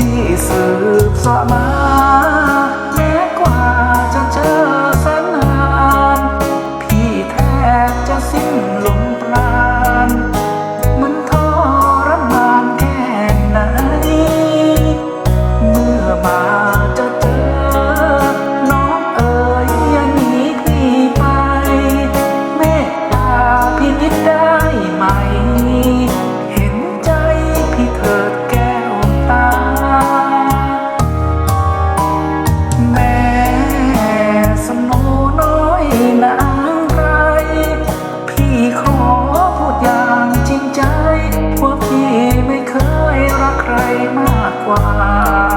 ที่สืบสมา มากกว่า